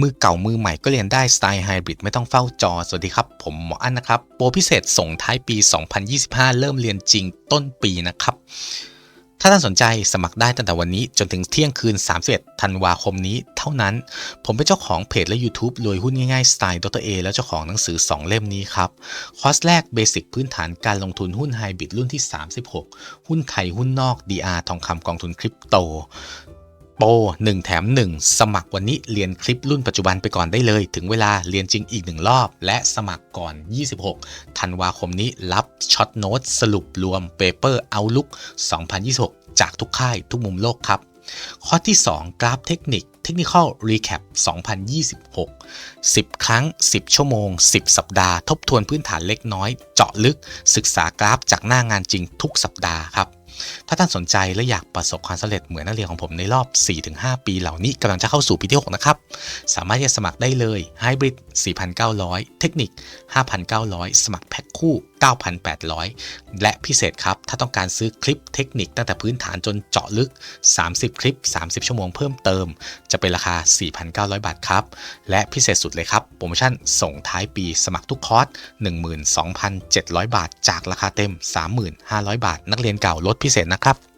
มือเก่ามือใหม่ก็เรียนได้สไตล์ไฮบริดไม่ต้องเฝ้าจอ สวัสดีครับ ผมหมออั้นนะครับ โปรพิเศษส่งท้ายปี 2025 เริ่มเรียนจริงต้นปีนะครับ ถ้าท่านสนใจสมัครได้ตั้งแต่วันนี้จนถึงเที่ยงคืน 31 ธันวาคมนี้เท่านั้น ผมเป็นเจ้าของเพจและ YouTube รวยหุ้นง่ายๆสไตล์ดรเอและเจ้าของหนังสือ 2 เล่มนี้ครับ คอร์สแรกเบสิกพื้นฐานการลงทุนหุ้นไฮบริดรุ่นที่ 36 หุ้นไทยหุ้นนอก DR ทองคำกองทุนคริปโต โปร1แถม 1 สมัครวันนี้เรียนคลิปรุ่นปัจจุบันไปก่อนได้เลย ถึงเวลาเรียนจริงอีกหนึ่งรอบ และสมัครก่อน 26 ธันวาคมนี้รับช็อตโน้ตสรุปรวม Paper Outlook 2026 จากทุกค่ายทุกมุมโลกครับ ข้อที่ 2 กราฟเทคนิค Technical Recap 2026 10 ครั้ง 10 ชั่วโมง 10 สัปดาห์ ทบทวนพื้นฐานเล็กน้อย เจาะลึก ศึกษากราฟจากหน้างานจริงทุกสัปดาห์ครับ ถ้าท่านสนใจและอยากประสบความสำเร็จเหมือนนักเรียนของผมในรอบ 4-5 ปีเหล่านี้กำลังจะเข้าสู่ปีที่ 6 นะครับ สามารถจะสมัครได้เลย Hybrid 4,900 เทคนิค 5,900 สมัครแพ คู่ 9,800 และพิเศษครับ ถ้าต้องการซื้อคลิปเทคนิคตั้งแต่พื้นฐานจนเจาะลึก 30 คลิป 30 ชั่วโมงเพิ่มเติม จะเป็นราคา 4,900 บาทครับ และพิเศษสุดเลยครับ โปรโมชั่นส่งท้ายปีสมัครทุกคอร์ส 12,700 บาท จากราคาเต็ม 35,000บาท นักเรียนเก่าลดพิเศษนะครับ